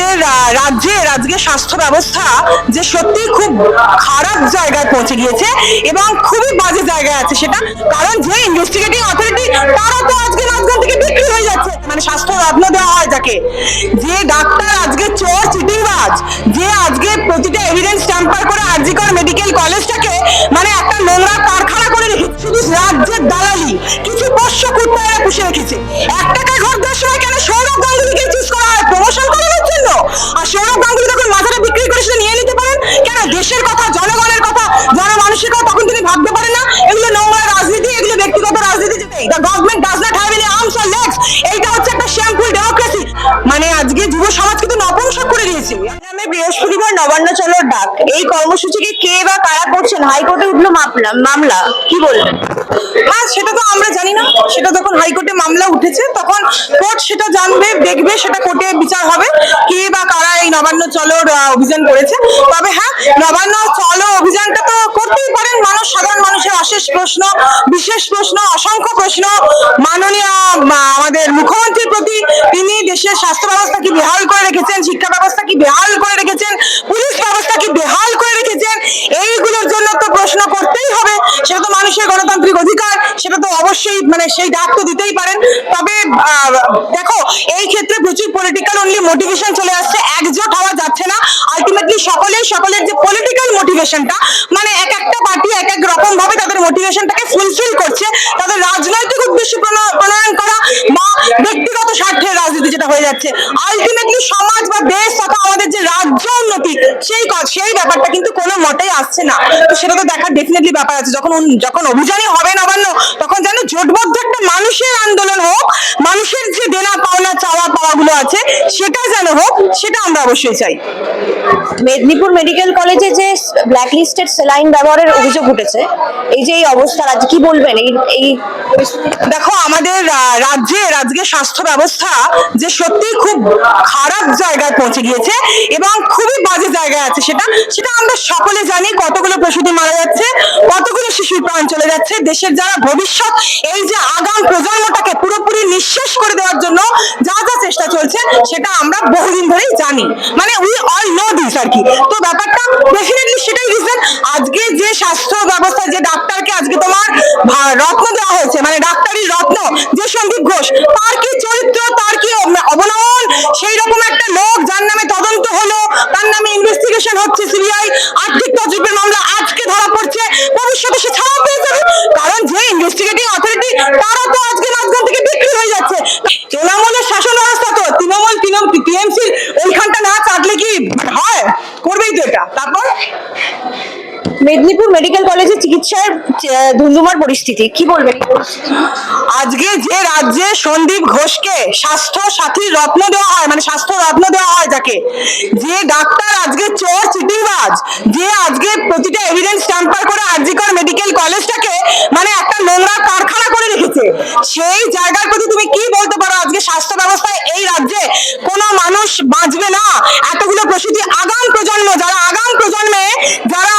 আমাদের আহ, রাজ্যে রাজ্যে স্বাস্থ্য ব্যবস্থা যে সত্যি খুব খারাপ জায়গায় পৌঁছে গিয়েছে এবং খুবই বাজে জায়গায় আছে সেটা। কারণ যে ইনভেস্টিগেটিং অথরিটি তারা তো আজকে মাঝখান থেকে বিক্রি হয়ে যাচ্ছে। মানে স্বাস্থ্য রত্ন দেওয়া হয় যাকে। যে ডাক্তার আজকে চোর চিটিংবাজ যে আজকে প্রতিটা এভিডেন্স ট্যাম্পার করে আরজিকর মেডিকেল কলেজটাকে মানে একটা নোংরা কারখানা করে রেখেছে শুধু রাজ্যের দালালি কিছু পোষ্য কুত্তারা পুষে রেখেছে। এক এই কর্মসূচিকে কে বা কারা করছেন? হাইকোর্টে উঠল মামলা কি বলবেন সেটা তো আমরা জানি না। সেটা যখন হাইকোর্টে মামলা উঠেছে, তখন কোর্ট সেটা জানবে, দেখবে, সেটা কোর্টে বিচার হবে কে বা কারা এই নবান্ন চলোর অভিযান করেছে। তবে হ্যাঁ নবান্ন চলো অভিযানটা তো করতেই পারেন মানুষ, সাধারণ মানুষের অশেষ প্রশ্ন, বিশেষ প্রশ্ন, অসংখ্য প্রশ্ন। মাননীয় আমাদের মুখ্যমন্ত্রীর প্রতি তিনি দেশের স্বাস্থ্য ব্যবস্থা কি বেহাল করে রেখেছেন, শিক্ষা ব্যবস্থা কি বেহাল করে রেখেছেন, পুলিশ ব্যবস্থা কি বেহাল করে রেখেছেন এইগুলোর জন্য তো প্রশ্ন করতেই হবে সেটা তো মানুষের গণতান্ত্রিক অধিকার সেটা তো অবশ্যই মানে সেই ডাক তো দিতেই পারেন। তবে দেখো, এই ক্ষেত্রে প্রচুর পলিটিক্যাল অনলি মোটিভেশন চলে আসছে। একজোট হওয়া যাচ্ছে না। আলটিমেটলি সকলেই, সকলের যে পলিটিক্যাল মোটিভেশনটা মানে এক একটা পার্টি এক এক রকম ভাবে তাদের মোটিভেশনটাকে ফুলফিল করছে। তাদের রাজনৈতিক উদ্দেশ্য প্রণয়ন করা বা ব্যক্তিগত স্বার্থের রাজনীতি যেটা হয়ে যাচ্ছে। আলটিমেটলি সমাজ বা দেশ তথা আমাদের যে রাজ্য উন্নতি, সেই সেই ব্যাপারটা কিন্তু কোনো মতেই আসছে না। তো সেটা তো দেখার ডেফিনেটলি ব্যাপার আছে। যখন যখন অভিযানই হবে নবান্ন তখন যেন জোটবদ্ধ একটা মানুষের আন্দোলন হোক মানুষের যে দেনা পাওনা চাওয়া পাওয়াগুলো আছে সেটা যেন হোক সেটা আমরা অবশ্যই চাই। মেদিনীপুর মেডিকেল কলেজে যে ব্ল্যাক লিস্টেড সেলাইন ব্যবহারের অভিযোগ উঠেছে এই যে এই অবস্থা আজ কি বলবেন? এই এই দেখো আমাদের রাজ্যে রাজ্যে স্বাস্থ্য ব্যবস্থা যে সত্যি খুব খারাপ জায়গায় পৌঁছে গিয়েছে এবং খুবই বাজে জায়গায় আছে সেটা সেটা আমরা সকলে জানি কতগুলো প্রসূতি মারা যাচ্ছে, কতগুলো শিশুর প্রাণ চলে যাচ্ছে। দেশের যারা ভবিষ্যৎ, এই যে আগাম প্রজন্মটাকে পুরোপুরি নিঃশেষ করে দেওয়ার জন্য যা যা চেষ্টা চলছে, সেটা আমরা বহুদিন ধরেই জানি। মানে উই অল নো দিস আর কি। তো ব্যাপারটা ডেফিনেটলি সেটাই রিজন আজকে যে স্বাস্থ্য ব্যবস্থা যে ডাক্তারকে আজকে তোমার রত্ন দেওয়া হয়েছে মানে ডাক্তারি রত্ন, যে সন্দীপ ঘোষ তার কি চরিত্র তার কি অব- অবনমন সেই রকম একটা লোক যার নামে তদন্ত হলো তার নামে ইনভেস্টিগেশন হচ্ছে সিবিআই আর্থিক তজরুপের মামলা আজকে ধরা পড়ছে ভবিষ্যতে সে ছাড়া পেয়ে যাবে কারণ যে ইনভেস্টিগেটিং অথরিটি তারা তো আজকে মাঝখান থেকে বিক্রি হয়ে যাচ্ছে তৃণমূলের শাসন ব্যবস্থা তো তৃণমূল টিএমসি ওইখানটা না চাটলে কি হয় করবেই তো এটা তারপর মেদিনীপুর মেডিকেল কলেজে চিকিৎসার ধুন্ধুমার পরিস্থিতি। কি বলবেন? আজকে যে রাজ্যে সন্দীপ ঘোষকে স্বাস্থ্য সাথী রত্ন দেওয়া হয় মানে স্বাস্থ্য রত্ন দেওয়া হয় যাকে, যে ডাক্তার আজকে চোর, চিটিংবাজ, যে আজকে প্রতিটা এভিডেন্স ট্যাম্পার করে আরজিকর মেডিকেল কলেজটাকে মানে একটা নোংরা কারখানা করে রেখেছে। সেই জায়গার প্রতি তুমি কি বলতে পারো আজকে স্বাস্থ্য ব্যবস্থায় এই রাজ্যে কোনো মানুষ বাঁচবে না? এতগুলো প্রসূতি আগাম প্রজন্ম, যারা আগাম প্রজন্মে, যারা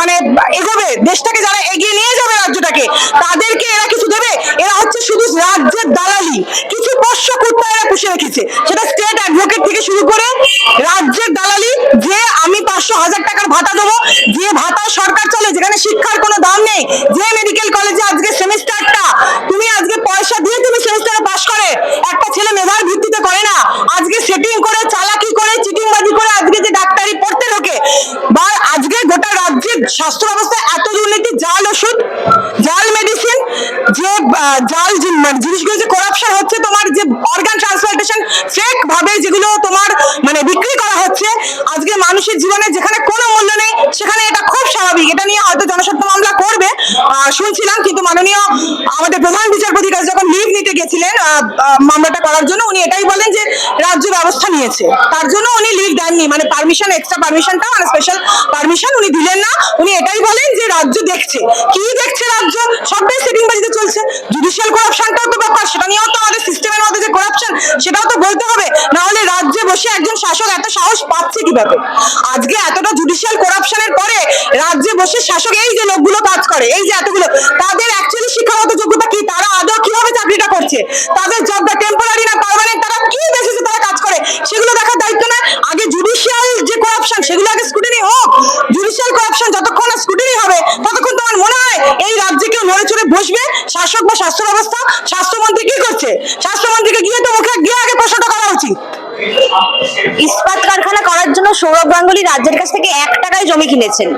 মানে এগোবে, দেশটাকে যারা এগিয়ে নিয়ে যাবে রাজ্যটাকে, তাদেরকে এরা কিছু দেবে? এরা হচ্ছে শুধু রাজ্যের দালালি। কিছু পোষ্য কুত্তা এরা পুষে রেখেছে। সেটা স্টেট অ্যাডভোকেট থেকে শুরু করে রাজ্যের দালালি, যে আমি পাঁচশো হাজার টাকার ভাতা দেবো, যে ভাতা সরকার চলে, যেখানে শিক্ষার কোনো দাম নেই যে মেডিকেল কলেজে আজকে সেমিস্টারটা তুমি আজকে পয়সা দিয়ে তুমি সেমিস্টারে পাশ করে একটা ছেলে মেধার ভিত্তিতে করে না আজকে সেটিং করে চালাকি করে চিটিংবাজি করে আজকে যে ডাক্তারি পড়তে ঢোকে বা আজকে গোটা রাজ্যের স্বাস্থ্য ব্যবস্থায় এত দুর্নীতি জাল ওষুধ জাল মেডিসিন যে আহ, জাল মানে জিনিসগুলো যে করাপশন হচ্ছে, তোমার যে অর্গান ট্রান্সপ্লান্টেশন ফেক ভাবে যেগুলো তোমার মানে বিক্রি করা হচ্ছে, আজকে মানুষের জীবনে যেখানে কোনো মূল্য নেই, সেখানে এটা খুব স্বাভাবিক। এটা নিয়ে হয়তো জনস্বার্থ মামলা করবে। শুনছিলাম, কিন্তু মাননীয় আমাদের প্রধান বিচারপতির কাছে যখন লিভ নিতে গেছিলেন মামলাটা করার জন্য উনি এটাই বলেন যে রাজ্য ব্যবস্থা নিয়েছে। তার জন্য উনি লিভ দেননি মানে পারমিশন এক্সট্রা পারমিশনটা মানে স্পেশাল পারমিশন উনি দিলেন না। উনি এটাই বলেন যে রাজ্য দেখছে। কি দেখছে রাজ্য? সবটাই সেটিং বাজিতে চলছে। জুডিশিয়াল করাপশনটাও তো ব্যাপার, সেটা নিয়েও তো আমাদের সিস্টেমের মধ্যে যে করাপশন সেটাও তো বলতে হবে। না হলে রাজ্যে বসে একজন শাসক এত সাহস পাচ্ছে কীভাবে? আজকে এতটা জুডিশিয়াল করাপশনের পরে রাজ্যে বসে শাসক, এই যে লোকগুলো কাজ করে, এই যে এতগুলো, তাদের অ্যাকচুয়ালি শিক্ষাগত যোগ্যতা কি? তারা আদৌ কীভাবে চাকরিটা করছে? তাদের জবটা টেম্পোরারি না পার্মানেন্ট তারা কি বেসিসে তারা কাজ করে? সেগুলো দেখার দায়িত্ব না আগে জুডিশিয়াল যে করাপশন সেগুলো আগে স্কুটিনি হোক। জুডিশিয়াল করাপশন যতক্ষণ না স্কুটিনি হবে, ততক্ষণ তোমার মনে হয় এই রাজ্যে কেউ নড়ে চড়ে বসবে? শাসক বা স্বাস্থ্য ব্যবস্থা? স্বাস্থ্যমন্ত্রী কি করছে? স্বাস্থ্যমন্ত্রীকে গিয়ে তো মুখে গিয়ে আগে প্রশ্নটা করা উচিত। ইস্পাত কারখানা করার জন্য সৌরভ গাঙ্গুলি রাজ্যের কাছ থেকে এক টাকায় জমি কিনেছেন।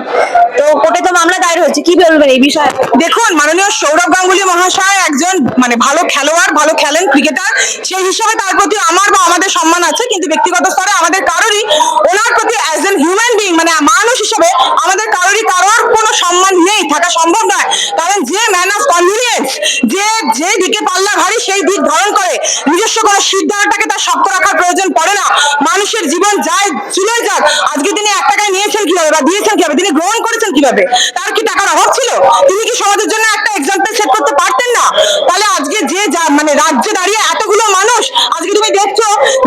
তো কোর্টে তো মামলা দায়ের হয়েছে, কি বলবেন এই বিষয়ে? দেখুন, মাননীয় সৌরভ গাঙ্গুলি মহাশয় একজন মানে ভালো খেলোয়াড়, ভালো খেলেন ক্রিকেটার। সেই হিসাবে তার প্রতি আমার বা আমাদের সম্মান আছে, কিন্তু ব্যক্তিগত স্তরে আমাদের কারোরই, ওনার প্রতি অ্যাজ এন হিউম্যান বিং মানে মানুষ হিসেবে আমাদের কারোরই কারোর কোনো সম্মান নেই, থাকা সম্ভব নয়। কারণ যে ম্যান অফ কনভিনিয়েন্স যে যে দিকে পাল্লা ভারী সেই দিক ধারণ করে, নিজস্ব কোনো সিদ্ধান্তটাকে তার শক্ত রাখার প্রয়োজন পড়ে না। মানুষের জীবন যায় চলে যাক। আজকে তিনি এক টাকায় নিয়েছেন কীভাবে বা দিয়েছেন কীভাবে? তিনি গ্রহণ করেছেন কীভাবে? তার কি টাকার অভাব ছিল? তিনি কি সমাজের জন্য একটা এক্সাম্পল সেট করতে পারতেন না? তাহলে আজকে যে মানে রাজ্যে দাঁড়িয়ে এতগুলো মানুষ, আজকে তুমি দেখছ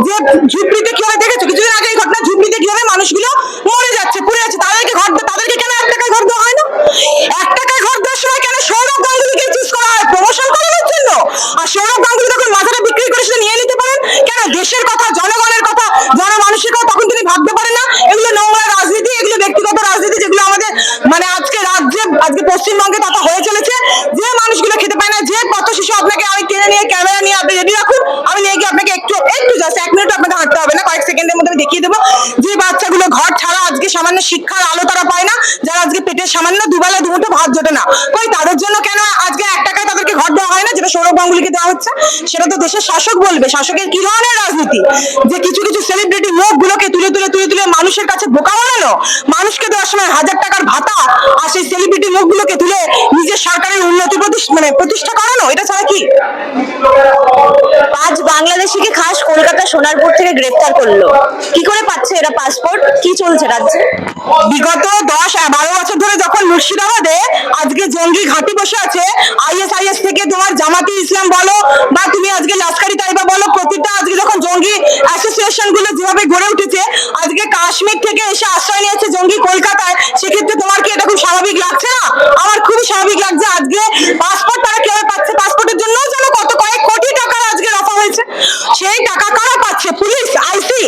যে ঝুপড়িতে কীভাবে দেখেছ কিছুদিন আগে এই ঘটনা ঝুপড়িতে কীভাবে মানুষগুলো মরে যাচ্ছে পুড়ে যাচ্ছে তাদেরকে ঘর দে- তাদেরকে কেন এক টাকায় ঘর দেওয়া হয় না এক টাকায় ঘর দেওয়ার সময় কেন সৌরভ গাঙ্গুলিকে চুজ করা হয় প্রমোশন করানোর জন্য আর সৌরভ গাঙ্গুলি তখন মাথাটা বিক্রি করে সেটা নিয়ে নিতে পারেন কেন দেশের কথা জনগণের কথা জনমানুষের কথা তখন তিনি ভাবতে পারেন না এগুলো নোংরা রাজনীতি এগুলো ব্যক্তিগত রাজনীতি যেগুলো আমাদের মানে আজকে রাজ্যে আজকে পশ্চিমবঙ্গে তথা হয়ে চলেছে যে মানুষগুলো খেতে পায় না যে পথ শিশু আপনাকে আমি টেনে নিয়ে ক্যামেরা নিয়ে আপনি রেডি রাখুন আমি নিয়ে গিয়ে আপনাকে একটু একটু জাস্ট এক মিনিট আপনাকে হাঁটতে হবে না কয়েক সেকেন্ডের মধ্যে আমি দেখিয়ে দেবো যে বাচ্চাগুলো ঘর ছাড়া আজকে সামান্য শিক্ষার আলো তারা পায় না যারা আজকে পেটের সামান্য দুবেলা জোটে না। কই তাদের জন্য কেন আজকে এক টাকায় তাদেরকে ঘর দেওয়া হয় না যেটা সৌরভ গাঙ্গুলিকে দেওয়া হচ্ছে সেটা তো দেশের শাসক বলবে। শাসকের কি ধরনের রাজনীতি? যে কিছু কিছু সেলিব্রিটি মুখগুলোকে তুলে তুলে তুলে তুলে মানুষের কাছে বোকা বানানো মানুষকে দেওয়ার সময় হাজার টাকার ভাতা আর সেই সেলিব্রিটি মুখগুলোকে তুলে নিজের সরকারের উন্নতি মানে প্রতিষ্ঠা করানো? এটা ছাড়া কি? পাঁচ বাংলাদেশিকে খাস কলকাতা সোনারপুর থেকে গ্রেফতার করল। কি করে পাচ্ছে এরা পাসপোর্ট কি চলছে রাজ্যে? বিগত দশ বারো বছর ধরে যখন মুর্শিদাবাদে আজকে জঙ্গি ঘাঁটি বসে আছে আইএসআইএস থেকে তোমার জামাতি ইসলাম বলো বা তুমি আজকে লাস্কারি তাইবা বলো, প্রতিটা আজকে যখন জঙ্গি অ্যাসোসিয়েশনগুলো যেভাবে গড়ে উঠেছে, আজকে কাশ্মীর থেকে এসে আশ্রয় নিয়েছে জঙ্গি কলকাতায়, সেক্ষেত্রে তোমার কি এটা খুব স্বাভাবিক লাগছে না? আমার খুবই স্বাভাবিক লাগছে আজকে পাসপোর্ট তারা কীভাবে পাচ্ছে? পাসপোর্টের জন্য যেন কত কয়েক কোটি টাকার আজকে রফা হয়েছে। সেই টাকা কারা পাচ্ছে? পুলিশ, আইসি,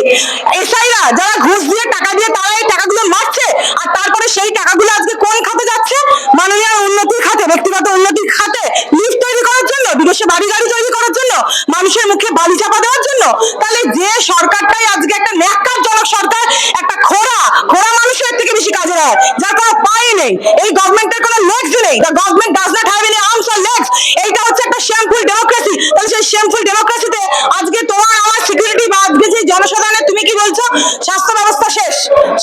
এসআইরা, যারা ঘুষ দিয়ে টাকা দিয়ে তারা এই টাকাগুলো মারছে আর তারপরে সেই টাকাগুলো আজকে কোন খাতে যাচ্ছে মাননীয় উন্নতির খাতে ব্যক্তিগত উন্নতির খাতে লিফট তৈরি করার জন্য বিদেশে বাড়ি গাড়ি তৈরি করার জন্য মানুষের মুখে বালি চাপা দেওয়ার জন্য তাহলে যে সরকারটাই আজকে একটা ন্যাক্কারজনক সরকার, একটা খোরা খোরা মানুষের থেকে বেশি কাজে দেয়, যার কোনো পাই নেই। এই গভর্নমেন্টের কোনো লেগস নেই। Government does not have any arms or legs এইটা হচ্ছে একটা শ্যামফুল ডেমোক্রেসি তাহলে সেই শ্যামফুল ডেমোক্রেসিতে আজকে তোমার আমার সিকিউরিটি বা আজকে যে জনসাধারণের তুমি কি বলছো স্বাস্থ্য ব্যবস্থা শেষ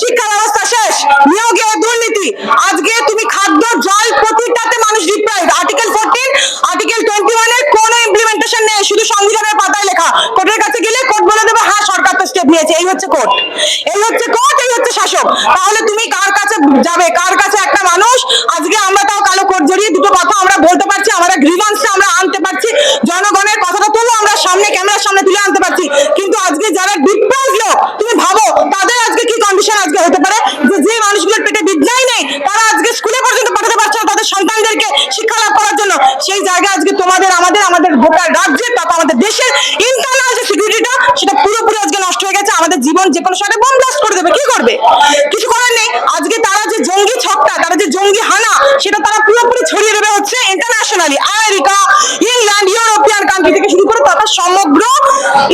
শিক্ষা ব্যবস্থা শেষ নিয়োগে দুর্নীতি আজকে তুমি খাদ্য জল প্রতিটাতে মানুষ deprive article fourteen article twenty ওয়ানের কোনো ইমপ্লিমেন্টেশন নেই শুধু সংবিধানের পাতায় লেখা কোর্টের কাছে গেলে কোর্ট বলে দেবে হ্যাঁ সরকার তো স্টেপ নিয়েছে এই হচ্ছে কোর্ট এই হচ্ছে কোর্ট এই হচ্ছে শাসক তাহলে তুমি কার কাছে যাবে কার কাছে একটা মানুষ আজকে আমরা তাও কালো কোর্ট জড়িয়ে দুটো কথা আমরা বলতে পারছি আমরা গ্রিভান্সটা আমরা আনতে পারছি জনগণের কথাটা তুলে আমরা সামনে ক্যামেরার সামনে তুলে আনতে পারছি কিন্তু আজকে যারা ডিপ্রাইভ লোক তুমি ভাবো তাদের আজকে কি কন্ডিশন আজকে হতে পারে যে যে মানুষগুলোর পেটে বিদ্যাই নেই তারা আজকে স্কুলে পর্যন্ত পাঠাতে পারছে না তাদের সন্তানদেরকে শিক্ষা লাভ করার জন্য সেই জায়গায় আজকে তোমাদের আমাদের আমাদের গোটা রাজ্যের তথা আমাদের দেশের ইন্টারনাল যে সিকিউরিটিটা সেটা পুরোপুরি আজকে নষ্ট হয়ে গেছে আমাদের জীবন যে কোনো সময় বোম ব্লাস্ট করে দেবে কি করবে কিছু করার নেই আজকে তারা যে জঙ্গি ছকটা তারা যে জঙ্গি হানা সেটা তারা পুরোপুরি ছড়িয়ে দেবে হচ্ছে internationally America England European country থেকে শুরু করে তথা সমগ্র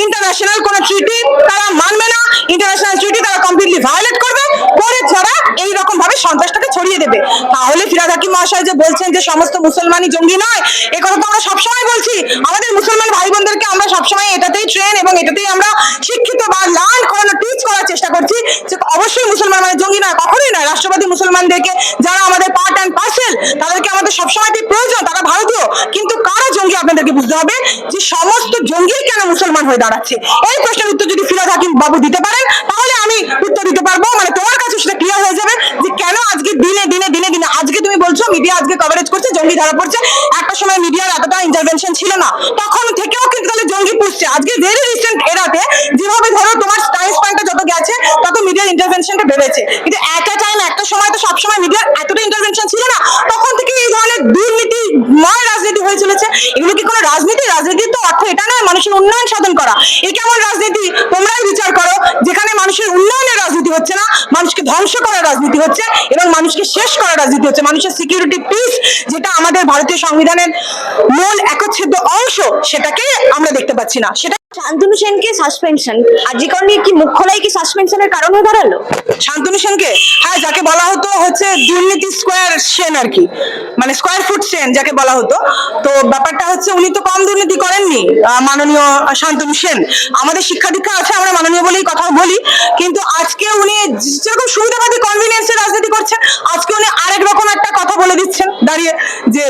ইন্টারন্যাশনাল কোন ট্রিটি তারা মানবে না ইন্টারন্যাশনাল ট্রিটি তারা কমপ্লিটলি ভায়োলেট করবে করে ছাড়া এই রকম ভাবে সন্ত্রাসটাকে ছড়িয়ে দেবে তাহলে ফিরাদ হাকিম মহাশয় যে বলছেন যে সমস্ত মুসলমানই জঙ্গি নয়। এ কথা তো আমরা সবসময় বলছি। আমাদের মুসলমান ভাই বোনদেরকে আমরা সবসময় এটাতেই ট্রেন এবং এটাতেই আমরা শিক্ষিত বা লার্ন করানো টিচ করার চেষ্টা করছি যে অবশ্যই মুসলমান মানে জঙ্গি নয়, কখনোই নয়। রাষ্ট্রবাদী মুসলমানদেরকে যারা আমাদের পার্ট অ্যান্ড পার্সেল তাদেরকে আমাদের সবসময় প্রয়োজন, তারা ভারতীয়। কিন্তু কারা জঙ্গি আপনাদেরকে বুঝতে হবে? যে সমস্ত জঙ্গি কেন মুসলমান হয়ে দাঁড়াচ্ছে? এই প্রশ্নের উত্তর যদি ফিরাদ হাকিম বাবু দিতে পারেন, তাহলে আমি উত্তর দিতে পারব। মানে তোমার কাছে সেটা ক্লিয়ার হয়ে যাবে যে কেন আজকে দিনে দিনে দিনে দিনে, আজকে তুমি বলছো মিডিয়া আজকে কভারেজ জঙ্গি ধরা পড়ছে। একটা সময় মিডিয়ার এতটা ইন্টারভেনশন ছিল না। তখন থেকেও কিন্তু তাহলে জঙ্গি পুষছে। আজকে ভেরি রিসেন্ট এরাতে যেভাবে ধরো তোমার টাইম স্প্যানটা যত গেছে, তত মিডিয়ার ইন্টারভেনশনটা বেড়েছে। কিন্তু একটা টাইম একটা সময় তো সবসময় মিডিয়ার এতটা ইন্টারভেনশন ছিল না। তখন থেকে এই ধরনের দুর্নীতি ময় রাজনীতি হয়ে চলেছে। এগুলো কি কোনো রাজনীতি? রাজনীতির তো অর্থ এটা নয়, মানুষের উন্নয়ন সাধন করা। এ কেমন রাজনীতি? তোমরাই বিচার করো। যেখানে মানুষের উন্নয়নের রাজনীতি হচ্ছে না, মানুষকে ধ্বংস করার রাজনীতি হচ্ছে এবং মানুষকে শেষ করার রাজনীতি হচ্ছে। মানুষের সিকিউরিটি পিস যেটা আমাদের ভারতীয় সংবিধানের মূল একচ্ছেদ্য অংশ সেটাকে আমরা দেখতে পাচ্ছি না। সেটা শান্তনু সেনকে সাসপেনশন আজিকর নিয়ে কি মুখ খোলাই কি সাসপেনশনের কারণ হয়ে দাঁড়াল? শান্তনু সেনকে? হ্যাঁ যাকে বলা হতো হচ্ছে দুর্নীতি স্কোয়ার সেন আর কি। মানে স্কোয়ার ফুট সেন যাকে বলা হতো। তো ব্যাপারটা হচ্ছে উনি তো কম দুর্নীতি করেননি মাননীয় শান্তনু সেন। আমাদের শিক্ষা দীক্ষা আছে আমরা মাননীয় বলেই কথা বলি। কিন্তু আজকে উনি যেরকম সুবিধাবাদী কনভিনিয়েন্সের রাজনীতি করছেন আজকে উনি আরেক রকম একটা কথা বলে দিচ্ছেন দাঁড়িয়ে। যে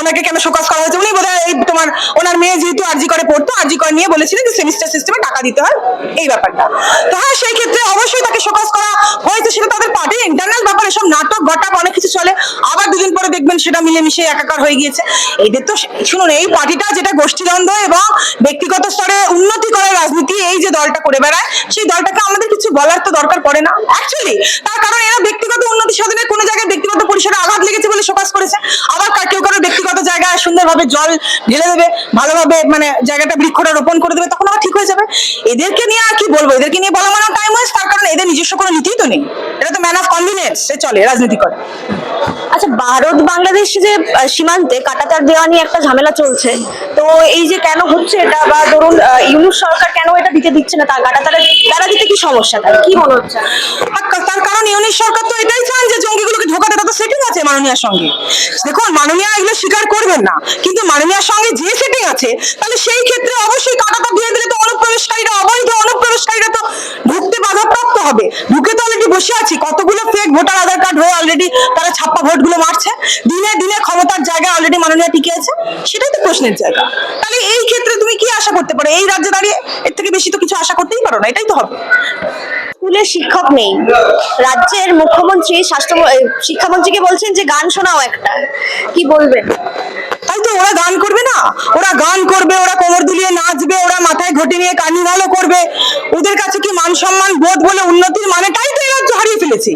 ওনাকে কেন শোকজ করা হয়েছে উনি বোধহয় এই তোমার ওনার মেয়ে যেহেতু আরজি করে পড়তো, আরজি করে নিয়ে বলেছিলেন যে সেমিস্টার সিস্টেমে টাকা দিতে হয়, এই ব্যাপারটা। তো হ্যাঁ সেই ক্ষেত্রে অবশ্যই তাকে শোকজ করা হয়েছে, সেটা তাদের পার্টির ইন্টারনাল ব্যাপারে সব নাটক, গটাপ অনেক কিছু চলে। আবার দুদিন পরে দেখবেন সেটা মিলেমিশে একাকার হয়ে গিয়েছে। এদের তো শুনুন, এই পার্টিটা যেটা গোষ্ঠীদ্বন্দ্ব এবং ব্যক্তিগত স্তরে উন্নতি করার রাজনীতি, এই যে দলটা করে বেড়ায়, সেই দলটাকে আমাদের কিছু বলার তো দরকার পড়ে না। অ্যাকচুয়ালি তার কারণ এরা ব্যক্তিগত উন্নতি সাধনের কোনো জায়গায় ব্যক্তিগত পরিসরে আঘাত লেগেছে বলে শোকাস করেছে। আবার কেউ কারও ব্যক্তিগত জায়গায় সুন্দরভাবে জল ঢেলে দেবে, ভালোভাবে মানে জায়গাটা বৃক্ষটা রোপণ করে দেবে, তখন আবার ঠিক হয়ে যাবে। এদেরকে নিয়ে আর কি বলব? এদেরকে নিয়ে বলা মানে টাইম ওয়েস্ট তার কারণ এদের নিজস্ব কোনো নীতিই তো নেই। এটা তো ম্যান অফ কনভিনিয়েন্স সে চলে, রাজনীতি করে। আচ্ছা ভারত বাংলাদেশ যে সীমান্তে কাটাতার দেওয়া নিয়ে একটা ঝামেলা চলছে। তো এই যে কেন হচ্ছে এটা, বা সরকার কেন এটা দিতে দিচ্ছে না তার কাটাতারা তারা দিতে কি সমস্যা তার? কি মনে হচ্ছে? তার কারণ ইউনিশ সরকার তো এটাই চান যে জঙ্গিগুলোকে ঢোকাতে, তাদের সেটিং আছে মাননীয়ার সঙ্গে। দেখুন, মাননীয়া এগুলো স্বীকার করবেন না, কিন্তু মাননীয়ার সঙ্গে যে সেটিং আছে, তাহলে সেই ক্ষেত্রে অবশ্যই কাটাটা দিয়ে দিলে তো অনুপ্রবেশকারীরা, অবৈধ অনুপ্রবেশকারীরা তো ঢুকতে বাধাপ্রাপ্ত হবে। ঢুকে তো অলরেডি বসে আছি, কতগুলো ফেক ভোটার আধার কার্ড হয়ে অলরেডি তারা ছাপ্পা ভোটগুলো মারছে। দিনে দিনে ক্ষমতার জায়গায় অলরেডি মাননীয়া টিকে আছে, সেটাই তো প্রশ্নের জায়গা। তাহলে এই ক্ষেত্রে পারো এই রাজ্যে দাঁড়িয়ে এর থেকে বেশি তো কিছু আশা করতেই পারো না এটাই তো হবে। স্কুলে শিক্ষক নেই। রাজ্যের মুখ্যমন্ত্রী স্বাস্থ্য শিক্ষামন্ত্রীকে বলছেন যে গান শোনাও একটা। কি বলবেন? তাই তো ওরা গান করবে না। ওরা গান করবে ওরা কোমর দুলিয়ে নাচবে ওরা মাথায় ঘটি নিয়ে কার্নিভালও করবে। ওদের কাছে কি মান সম্মান বোধ বলে উন্নতির মানেটাই তো এই রাজ্য হারিয়ে ফেলেছে।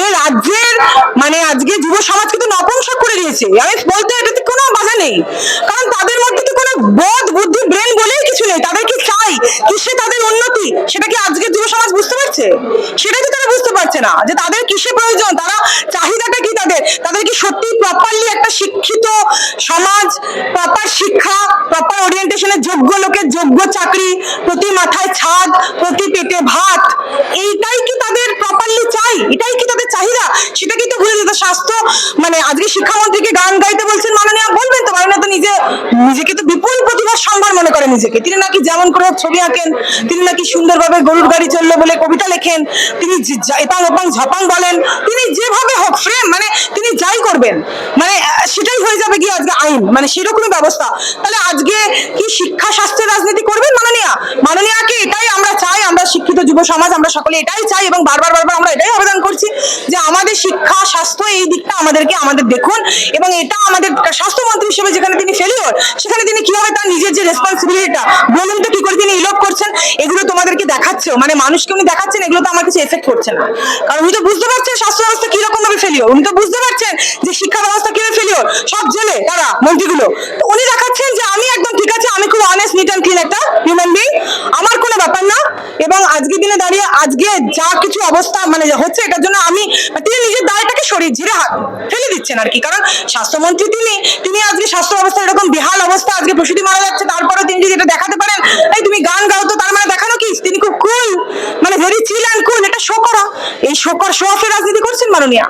এই রাজ্যের মানে আজকে যুব সমাজকে তো নপুংসক করে দিয়েছে। আমি বলতে এটাতে কোনো বাধা নেই। কারণ তাদের মধ্যে তো কোনো বোধ বুদ্ধি ব্রেন বলেই কিছু নেই তাদের কি চাই কিসে তাদের উন্নতি, সেটা কি আজকের যুব সমাজ বুঝতে পারছে? সেটাই তো তারা বুঝতে পারছে না, যে তাদের কিসে প্রয়োজন? তারা চাহিদাটা কি তাদের? তাদের কি সত্যি প্রপারলি একটা শিক্ষিত সমাজ প্রপার শিক্ষা প্রপার ওরিয়েন্টেশনের যোগ্য লোকের যোগ্য চাকরি, প্রতি মাথায় ছাদ, প্রতি পেটে ভাত? এইটাই কি তাদের প্রপারলি চাই? এটাই কি তাদের চাহিদা? সেটা কি তো ভুলে যেত? স্বাস্থ্য মানে আজকে শিক্ষামন্ত্রীকে গান গাইতে বলছেন মাননীয় বলবেন? নিজেকে তো বিপুল প্রতিভার সম্ভার মনে করে নিজেকে। তিনি নাকি যেমন করে ছবি আঁকেন, তিনি নাকি সুন্দরভাবে গরুর গাড়ি চলল বলে কবিতা লেখেন, তিনি এপাং ওপাং ঝপাং বলেন, তিনি যেভাবে হোক ফ্রেম মানে তিনি যাই করবেন মানে সেটাই হয়ে যাবে কি আজকে আইন মানে সেরকমই ব্যবস্থা। তাহলে আজকে কি শিক্ষা, স্বাস্থ্য, রাজনীতি করবেন মাননীয়া মাননীয়াকে এটাই আমরা চাই আমরা শিক্ষিত যুব সমাজ, আমরা সকলে এটাই চাই এবং বারবার বারবার আমরা এটাই আবেদন করছি যে আমাদের শিক্ষা, স্বাস্থ্য এই দিকটা আমাদেরকে আমাদের দেখুন এবং এটা আমাদের স্বাস্থ্যমন্ত্রী হিসেবে যেখানে তিনি ফেলিওর সেখানে তিনি কীভাবে তার নিজের যে রেসপন্সিবিলিটিটা বলুন তো কি করে তিনি ইলোপ করছেন, এগুলো তোমাদেরকে দেখাচ্ছে। মানে মানুষকে উনি দেখাচ্ছেন, এগুলো তো আমার কিছু এফেক্ট করছে না। কারণ উনি তো বুঝতে পারছেন স্বাস্থ্য ব্যবস্থা কীরকম ভাবে ফেলিওর উনি তো বুঝতে পারছেন যে শিক্ষা ব্যবস্থা কীভাবে ফেলিওর সব জেলে তারা, মন্ত্রীগুলো। উনি দেখাচ্ছেন যে আমি একদম ঠিক আছে, আমি খুব অনেস্ট নিট অ্যান্ড ক্লিন একটা হিউম্যান বিং আমার কোনো ব্যাপার না। এবং আজকের দিনে দাঁড়িয়ে আজকে যা কিছু অবস্থা মানে হচ্ছে এটার জন্য আমি তিনি নিজের দায়টাকে শরীর ঝিরে ফেলে দিচ্ছেন আর কি। কারণ স্বাস্থ্যমন্ত্রী তিনি তিনি আজকে স্বাস্থ্য অবস্থা এরকম বেহাল অবস্থা, আজকে প্রসূতি মারা যাচ্ছে তারপরে তিনি যদি এটা দেখাতে পারেন, এই তুমি গান গাও তো, তার মানে দেখানো কি? তিনি খুব কুল মানে ভেরি চিল অ্যান্ড কুল এটা শো করা। এই শো কর শো অফের রাজনীতি করছেন মাননীয়া?